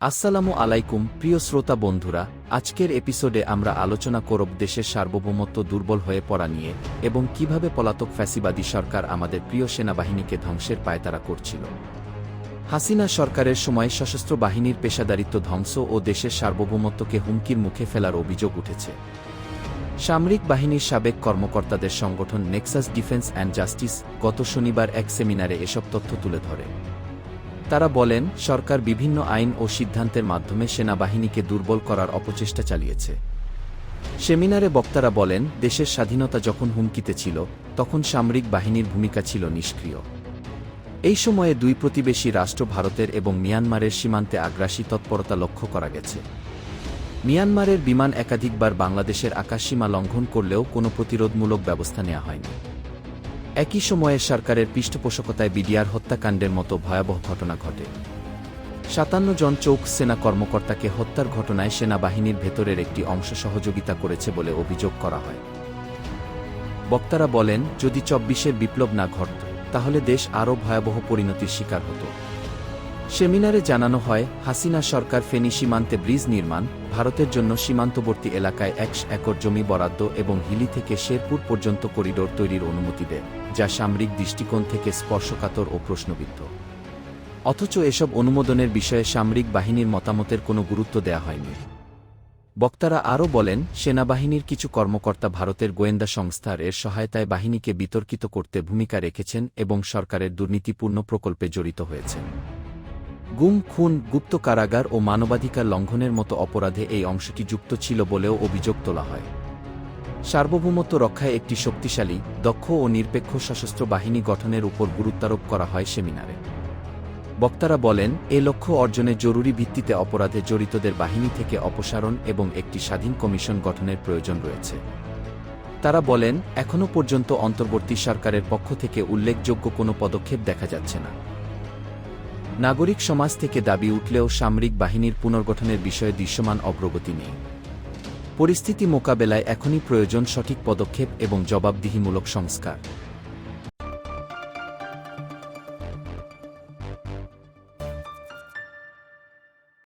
আসসালামু আলাইকুম, প্রিয় শ্রোতা বন্ধুরা। আজকের এপিসোডে আমরা আলোচনা করব দেশের সার্বভৌমত্ব দুর্বল হয়ে পড়া নিয়ে এবং কীভাবে পলাতক ফ্যাসিবাদী সরকার আমাদের প্রিয় সেনাবাহিনীকে ধ্বংসের পায়তারা করছিল। হাসিনা সরকারের সময় সশস্ত্র বাহিনীর পেশাদারিত্ব ধ্বংস ও দেশের সার্বভৌমত্বকে হুমকির মুখে ফেলার অভিযোগ উঠেছে। সামরিক বাহিনীর সাবেক কর্মকর্তাদের সংগঠন নেক্সাস ডিফেন্স অ্যান্ড জাস্টিস গত শনিবার এক সেমিনারে এসব তথ্য তুলে ধরে। তারা বলেন, সরকার বিভিন্ন আইন ও সিদ্ধান্তের মাধ্যমে সেনাবাহিনীকে দুর্বল করার অপচেষ্টা চালিয়েছে। সেমিনারে বক্তারা বলেন, দেশের স্বাধীনতা যখন হুমকিতে ছিল, তখন সামরিক বাহিনীর ভূমিকা ছিল নিষ্ক্রিয়। এই সময়ে দুই প্রতিবেশী রাষ্ট্র ভারতের এবং মিয়ানমারের সীমান্তে আগ্রাসী তৎপরতা লক্ষ্য করা গেছে। মিয়ানমারের বিমান একাধিকবার বাংলাদেশের আকাশসীমা লঙ্ঘন করলেও কোনো প্রতিরোধমূলক ব্যবস্থা নেওয়া হয়নি। একই সময়ে সরকারের পৃষ্ঠপোষকতায় বিডিআর হত্যাকাণ্ডের মতো ভয়াবহ ঘটনা ঘটে। সাতান্ন জন চৌক সেনা কর্মকর্তাকে হত্যার ঘটনায় সেনাবাহিনীর ভেতরের একটি অংশ সহযোগিতা করেছে বলে অভিযোগ করা হয়। বক্তারা বলেন, যদি চব্বিশের বিপ্লব না ঘটত, তাহলে দেশ আরও ভয়াবহ পরিণতির শিকার হতো। সেমিনারে জানানো হয়, হাসিনা সরকার ফেনী সীমান্তে ব্রিজ নির্মাণ, ভারতের জন্য সীমান্তবর্তী এলাকায় একশ একর জমি বরাদ্দ এবং হিলি থেকে শেরপুর পর্যন্ত করিডোর তৈরির অনুমতি দেয়, যা সামরিক দৃষ্টিকোণ থেকে স্পর্শকাতর ও প্রশ্নবিদ্ধ। অথচ এসব অনুমোদনের বিষয়ে সামরিক বাহিনীর মতামতের কোনো গুরুত্ব দেয়া হয়নি। বক্তারা আরও বলেন, সেনাবাহিনীর কিছু কর্মকর্তা ভারতের গোয়েন্দা সংস্থার এর সহায়তায় বাহিনীকে বিতর্কিত করতে ভূমিকা রেখেছেন এবং সরকারের দুর্নীতিপূর্ণ প্রকল্পে জড়িত হয়েছেন। গুম, খুন, গুপ্ত কারাগার ও মানবাধিকার লঙ্ঘনের মতো অপরাধে এই অংশটি যুক্ত ছিল বলেও অভিযোগ তোলা হয়। সার্বভৌমত্ব রক্ষায় একটি শক্তিশালী, দক্ষ ও নিরপেক্ষ সশস্ত্র বাহিনী গঠনের উপর গুরুত্বারোপ করা হয় সেমিনারে। বক্তারা বলেন, এ লক্ষ্য অর্জনে জরুরি ভিত্তিতে অপরাধে জড়িতদের বাহিনী থেকে অপসারণ এবং একটি স্বাধীন কমিশন গঠনের প্রয়োজন রয়েছে। তারা বলেন, এখনও পর্যন্ত অন্তর্বর্তী সরকারের পক্ষ থেকে উল্লেখযোগ্য কোনো পদক্ষেপ দেখা যাচ্ছে না। নাগরিক সমাজ থেকে দাবি উঠলেও সামরিক বাহিনীর পুনর্গঠনের বিষয়ে দৃশ্যমান অগ্রগতি নেই। পরিস্থিতি মোকাবেলায় এখনই প্রয়োজন সঠিক পদক্ষেপ এবং জবাবদিহিমূলক সংস্কার।